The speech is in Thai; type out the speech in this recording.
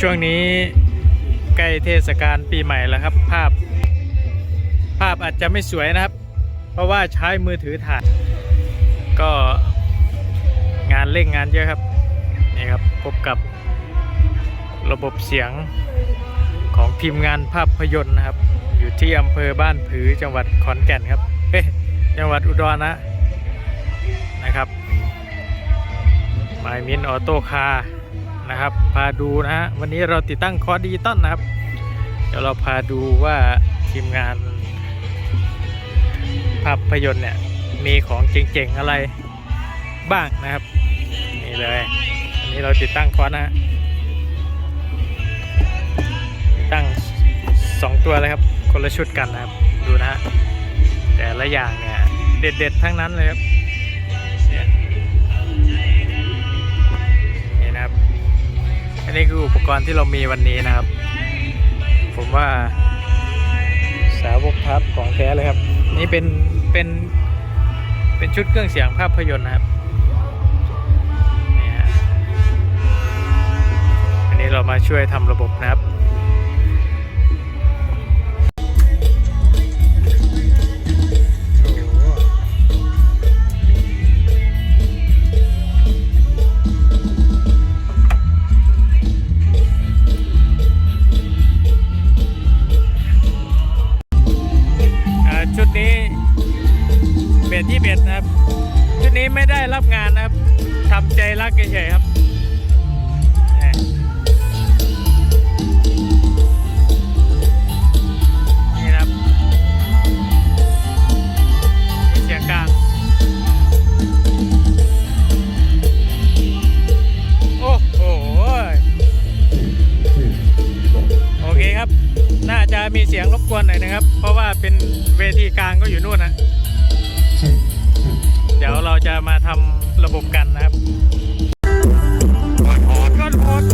ช่วงนี้ใกล้เทศกาลปีใหม่แล้วครับ ภาพ ภาพอาจจะไม่สวยนะครับ เพราะว่าใช้มือถือถ่าย ก็งานเร่งงานเยอะครับ นี่ครับ พบกับระบบเสียงของทีมงานภาพยนตร์นะครับ อยู่ที่อำเภอบ้านผือจังหวัดขอนแก่นครับเฮ้จังหวัดอุดรนะนะครับไมมินออโต้คาร์ นะครับ พาดูนะฮะวันนี้เราติดตั้งคอร์ดิจิตอลนะครับ เดี๋ยวเราพาดูว่าทีมงานภาพยนตร์เนี่ยมีของเจ๋งๆอะไรบ้างนะครับ นี่เลยอันนี้เราติดตั้งคอร์สนะฮะติดตั้งสองตัวเลยครับ คนละชุดกันนะครับ ดูนะฮะแต่ละอย่างเนี่ยเด็ดๆทั้งนั้นเลยครับ นี้คืออุปกรณ์ที่เรามีวันนี้นะครับ ผมว่าสาวกพับของแท้เลยครับ นี่เป็นเป็นเป็นชุดเครื่องเสียงภาพยนตร์นะครับนี่ฮะอันนี้เรามาช่วยทำระบบนะครับ ชุดนี้เบ็ดยี่เบ็ดนะครับ ชุดนี้ไม่ได้รับงานนะครับทำใจรักเฉยๆครับ มีเสียงรบกวนหน่อยนะครับ เพราะว่าเป็นเวทีกลางก็อยู่นู่นนะเดี๋ยวเราจะมาทำระบบกันนะครับกดโหดกดโหด